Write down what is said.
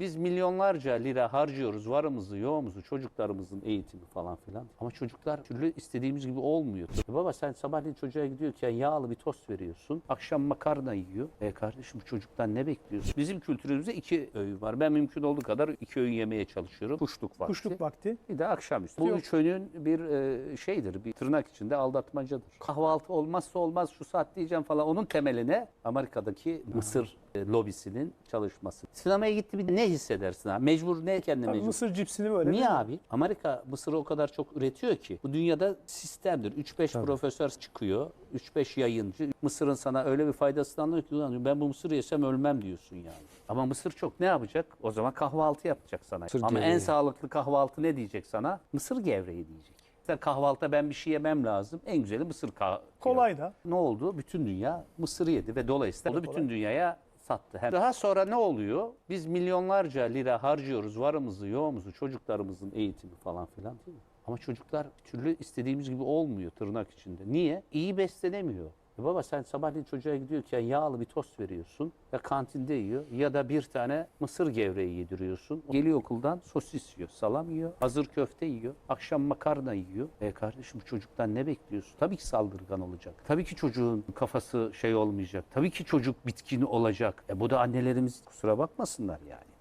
Biz milyonlarca lira harcıyoruz varımızı yoğumuzu çocuklarımızın eğitimi falan filan. Ama çocuklar türlü istediğimiz gibi olmuyor. E baba sen sabahleyin çocuğa gidiyorken yağlı bir tost veriyorsun. Akşam makarna yiyor. E kardeşim bu çocuktan ne bekliyorsun? Bizim kültürümüzde iki öğün var. Ben mümkün olduğu kadar iki öğün yemeye çalışıyorum. Kuşluk vakti. Kuşluk vakti. Bir de akşamüstü. Bu Yok. üç öğünün bir e, şeydir, bir tırnak içinde aldatmacadır. Kahvaltı olmazsa olmaz şu saat diyeceğim falan. Onun temeline Amerika'daki Mısır e, lobisinin çalışması. Sinemaya gitti bir ne hissedersin abi? Mecbur ne kendine mecbur? mısır cipsini böyle. Niye abi? Amerika mısırı o kadar çok üretiyor ki. Bu dünyada sistemdir. 3-5 profesör çıkıyor. 3-5 yayıncı. Mısırın sana öyle bir faydasını anlıyor ki "Ulan ben bu mısırı yesem ölmem diyorsun yani. Ama mısır çok. Ne yapacak? O zaman kahvaltı yapacak sana. Mısır Ama en gevreği. sağlıklı kahvaltı ne diyecek sana? Mısır gevreği diyecek. Sen kahvaltıda ben bir şey yemem lazım. En güzeli mısır kahvaltı. Kolay da. Ne oldu? Bütün dünya mısırı yedi ve dolayısıyla bütün dünyaya sattı. Hem daha sonra ne oluyor? Biz milyonlarca lira harcıyoruz varımızı, yoğumuzu, çocuklarımızın eğitimi falan filan değil mi? Ama çocuklar türlü istediğimiz gibi olmuyor tırnak içinde. Niye? İyi beslenemiyor. E baba sen sabahleyin çocuğa gidiyorken yağlı bir tost veriyorsun ya kantinde yiyor ya da bir tane mısır gevreği yediriyorsun. Geliyor okuldan sosis yiyor, salam yiyor, hazır köfte yiyor, akşam makarna yiyor. E kardeşim çocuktan ne bekliyorsun? Tabii ki saldırgan olacak. Tabii ki çocuğun kafası şey olmayacak. Tabii ki çocuk bitkin olacak. E bu da annelerimiz kusura bakmasınlar yani.